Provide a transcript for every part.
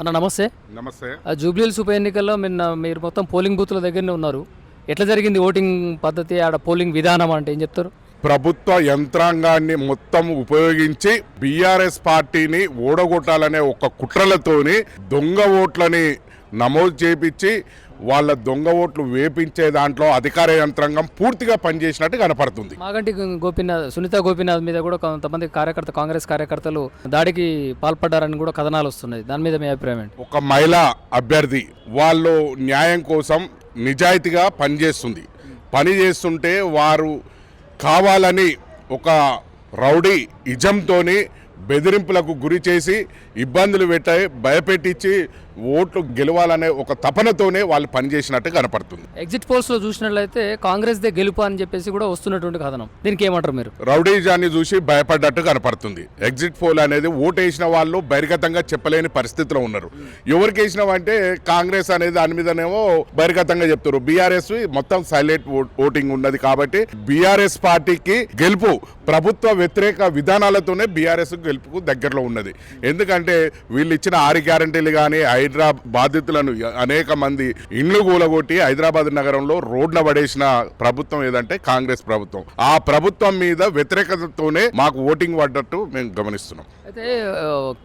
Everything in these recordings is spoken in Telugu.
అన్న నమస్తే. నమస్తే. ఆ జూబ్లీహిల్స్ ఉప ఎన్నికల్లో నిన్న మీరు మొత్తం పోలింగ్ బూత్ల దగ్గరనే ఉన్నారు. ఎట్లా జరిగింది ఓటింగ్ పద్ధతి ఆడ పోలింగ్ విధానం అంటే ఏం చెప్తారు? ప్రభుత్వ యంత్రాంగాన్ని మొత్తం ఉపయోగించి బీఆర్ఎస్ పార్టీని ఓడగొట్టాలనే ఒక కుట్రలతోని దొంగ ఓట్లని నమోదు చేపించి వాళ్ళ దొంగ ఓట్లు వేపించే దాంట్లో అధికార యంత్రాంగం పూర్తిగా పనిచేసినట్టు కనపడుతుంది. మాగంటి గోపీనాథ్ సునీత గోపీనాథ్ మీద కూడా కొంతమంది కార్యకర్త కాంగ్రెస్ కార్యకర్తలు దాడికి పాల్పడ్డారని కూడా కథనాలు వస్తున్నాయి. దాని మీద మీ అభిప్రాయం ఏంటి? ఒక మహిళా అభ్యర్థి వాళ్ళు న్యాయం కోసం నిజాయితీగా పనిచేస్తుంది. పని చేస్తుంటే వారు కావాలని ఒక రౌడీ ఇజంతోని బెదిరింపులకు గురి చేసి ఇబ్బందులు పెట్టాయి భయపెట్టించి ఓట్లు గెలవాలనే ఒక తపనతోనే వాళ్ళు పనిచేసినట్టు కనపడుతుంది. ఎగ్జిట్ పోల్స్లో చూసినట్లయితే కాంగ్రెస్ దే గెలుపు అని చెప్పేసి కూడా వస్తున్నటువంటి కథనం. దీనికి ఏమంటారు మీరు? రౌడీజాన్ని చూసి భయపడ్డట్టు కనపడుతుంది. ఎగ్జిట్ పోల్ అనేది ఓటు వేసిన వాళ్ళు బహిర్గతంగా చెప్పలేని పరిస్థితిలో ఉన్నారు. ఎవరికి వేసినామంటే కాంగ్రెస్ అనేది దాని మీదనేమో బహిర్గతంగా చెప్తారు. బీఆర్ఎస్ మొత్తం సైలెంట్ ఓటింగ్ ఉన్నది కాబట్టి బీఆర్ఎస్ పార్టీకి గెలుపు ప్రభుత్వ వ్యతిరేక విధానాలతోనే బీఆర్ఎస్ గెలుపుకు దగ్గరలో ఉన్నది. ఎందుకంటే వీళ్ళు ఇచ్చిన ఆరు గ్యారంటీలు కానీ హైదరాబాద్ బాధితులను అనేక మంది ఇండ్లు కూలగొట్టి హైదరాబాద్ నగరంలో రోడ్ల పడేసిన ప్రభుత్వం ఏదంటే కాంగ్రెస్ ప్రభుత్వం. ఆ ప్రభుత్వం మీద వ్యతిరేకతతోనే మాకు ఓటింగ్ పడ్డట్టు మేము గమనిస్తున్నాం. అయితే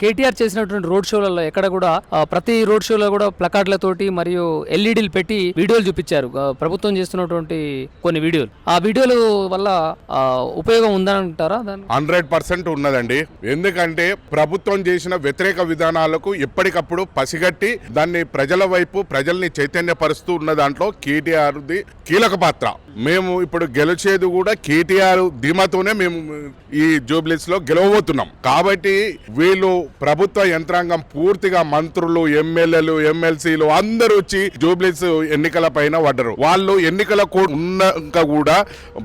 కేటీఆర్ చేసినటువంటి రోడ్ షోలలో ఎక్కడ కూడా ప్రతి రోడ్ షోలో కూడా ప్లకార్డులతోటి మరియు ఎల్ఈడీలు పెట్టి వీడియోలు చూపించారు. ప్రభుత్వం చేస్తున్నటువంటి కొన్ని వీడియోలు. ఆ వీడియోలు వల్ల ఉపయోగం ఉందంటారా దాని హండ్రెడ్ పర్సెంట్ ఉన్నదండి. ఎందుకంటే ప్రభుత్వం చేసిన వ్యతిరేక విధానాలకు ఎప్పటికప్పుడు పసిగట్టి దాన్ని ప్రజల వైపు ప్రజల్ని చైతన్యపరుస్తూ ఉన్న దాంట్లో కేటీఆర్ది కీలక పాత్ర. మేము ఇప్పుడు గెలిచేది కూడా కేటీఆర్ ధీమాతోనే మేము ఈ జూబ్లీస్లో గెలవబోతున్నాం. కాబట్టి వీళ్ళు ప్రభుత్వ యంత్రాంగం పూర్తిగా మంత్రులు ఎమ్మెల్యేలు ఎమ్మెల్సీలు అందరూ వచ్చి జూబ్లీస్ ఎన్నికల పైన పడ్డరు. వాళ్ళు ఎన్నికల కోడ్ ఉన్నాక కూడా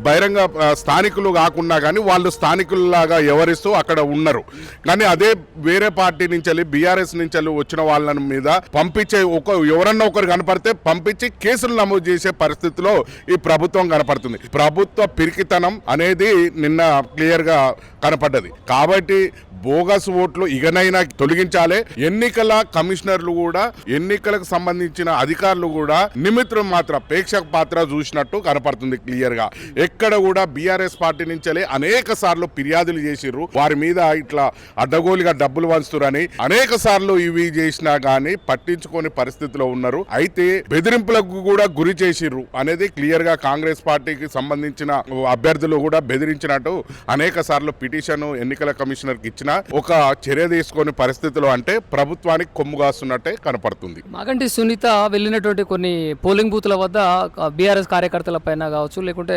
బహిరంగ స్థానికులు కాకుండా కానీ వాళ్ళు స్థానికుల్లాగా ఎవరిస్తూ అక్కడ ఉన్నారు. కానీ అదే వేరే పార్టీ నుంచి వెళ్ళి బీఆర్ఎస్ నుంచి వచ్చిన వాళ్ళ మీద పంపించే ఒక ఎవరన్నా ఒకరు కనపడితే పంపించి కేసులు నమోదు చేసే పరిస్థితిలో ఈ ప్రభుత్వం కనపడుతుంది. ప్రభుత్వ పిరికితనం అనేది నిన్న క్లియర్గా కనపడ్డది. కాబట్టి బోగస్ ఓట్లు ఇకనైనా తొలగించాలి. ఎన్నికల కమిషనర్లు కూడా ఎన్నికలకు సంబంధించిన అధికారులు కూడా నిమిత్తం మాత్రం ప్రేక్షక పాత్ర చూసినట్టు కనపడుతుంది క్లియర్గా. ఎక్కడ కూడా బీఆర్ఎస్ పార్టీ నుంచి అనేక సార్లు ఫిర్యాదులు చేసిర్రు. వారి మీద ఇట్లా అడ్డగోలుగా డబ్బులు కానీ అనేక సార్లు ఇవి చేసినా కానీ పట్టించుకోని పరిస్థితిలో ఉన్నారు. అయితే బెదిరింపులకు కూడా గురి చేసిర్రు అనేది క్లియర్గా కాంగ్రెస్ పార్టీకి సంబంధించిన అభ్యర్థులు కూడా బెదిరించినట్టు అనేక సార్లు పిటిషన్ ఎన్నికల కమిషనర్కి ఇచ్చిన ఒక చర్య తీసుకొని పరిస్థితిలో అంటే ప్రభుత్వానికి కొమ్ము కాస్తున్నట్టే కనపడుతుంది. మాకంటే సునీత వెళ్ళినటువంటి కొన్ని పోలింగ్ బూత్ల వద్ద బీఆర్ఎస్ కార్యకర్తల పైన కావచ్చు లేకుంటే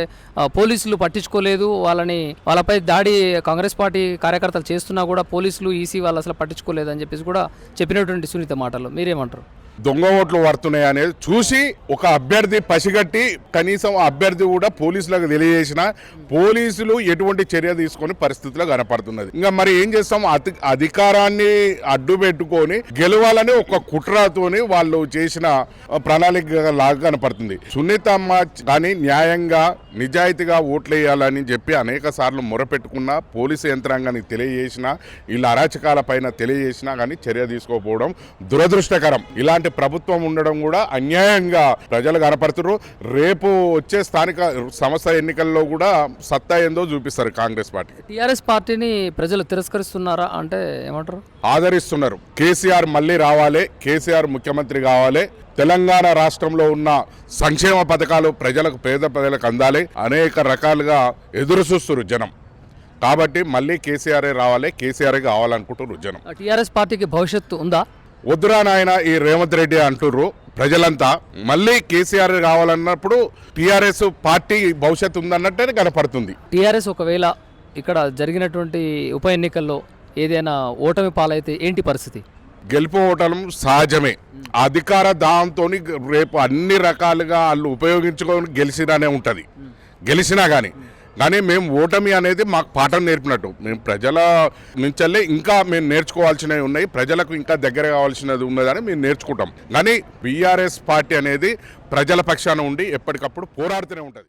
పోలీసులు పట్టించుకోలేదు వాళ్ళని వాళ్ళపై దాడి కాంగ్రెస్ పార్టీ కార్యకర్తలు చేస్తున్నా కూడా పోలీసులు ఈసీ వాళ్ళు అసలు పట్టించుకోలేదని చెప్పేసి కూడా చెప్పినటువంటి సునీత మాటలు మీరేమంటారు? దొంగ ఓట్లు పడుతున్నాయి అనేది చూసి ఒక అభ్యర్థి పసిగట్టి కనీసం ఆ అభ్యర్థి కూడా పోలీసులకు తెలియజేసిన పోలీసులు ఎటువంటి చర్య తీసుకొని పరిస్థితిలో కనపడుతున్నది. ఇంకా మరి ఏం చేస్తాం? అతి అధికారాన్ని అడ్డు పెట్టుకొని గెలవాలని ఒక కుట్రతోని వాళ్ళు చేసిన ప్రణాళిక లాగా కనపడుతుంది. సునీతమ్మ కానీ న్యాయంగా నిజాయితీగా ఓట్లు వేయాలని చెప్పి అనేక సార్లు మొరపెట్టుకున్న పోలీసు యంత్రాంగానికి తెలియజేసిన వీళ్ళ అరాచకాల పైన తెలియజేసినా కానీ చర్య తీసుకోకపోవడం దురదృష్టకరం. ఇలాంటి ఇలాంటి ప్రభుత్వం ఉండడం కూడా అన్యాయంగా ప్రజలు కనపడుతున్నారు రేపు వచ్చే స్థానిక సంస్థ ఎన్నికల్లో కూడా సత్తా ఏందో చూపిస్తారు కాంగ్రెస్ పార్టీకి. టీఆర్ఎస్ పార్టీని ప్రజలు తిరస్కరిస్తున్నారా అంటే ఏమంటారు? ఆదరిస్తున్నారు. కేసీఆర్ మళ్ళీ రావాలి కేసీఆర్ ముఖ్యమంత్రి కావాలి. తెలంగాణ రాష్ట్రంలో ఉన్న సంక్షేమ పథకాలు ప్రజలకు పేద ప్రజలకు అందాలి. అనేక రకాలుగా ఎదురు చూస్తున్నారు జనం. కాబట్టి మళ్ళీ కేసీఆర్ రావాలి కేసీఆర్ కావాలనుకుంటున్నారు జనం. టీఆర్ఎస్ పార్టీకి భవిష్యత్తు ఉందా? వద్దురా నాయన ఈ రేవంత్ రెడ్డి అంటుర్రు ప్రజలంతా. మళ్ళీ కేసీఆర్ కావాలన్నప్పుడు టీఆర్ఎస్ పార్టీ భవిష్యత్తు ఉందన్నట్టే కనపడుతుంది. టీఆర్ఎస్ ఒకవేళ ఇక్కడ జరిగినటువంటి ఉప ఎన్నికల్లో ఏదైనా ఓటమి పాలైతే ఏంటి పరిస్థితి? గెలుపు ఓటం సహజమే. అధికార దాంతో రేపు అన్ని రకాలుగా వాళ్ళు ఉపయోగించుకొని గెలిచినానే ఉంటుంది. గెలిచినా కానీ కానీ మేము ఓటమి అనేది మాకు పాఠం నేర్పినట్టు. మేము ప్రజల నుంచల్లే ఇంకా మేము నేర్చుకోవాల్సినవి ఉన్నాయి. ప్రజలకు ఇంకా దగ్గర కావాల్సినది ఉన్నదని మేము నేర్చుకుంటాం. కానీ బీఆర్ఎస్ పార్టీ అనేది ప్రజల పక్షాన ఉండి ఎప్పటికప్పుడు పోరాడుతూనే ఉంటుంది.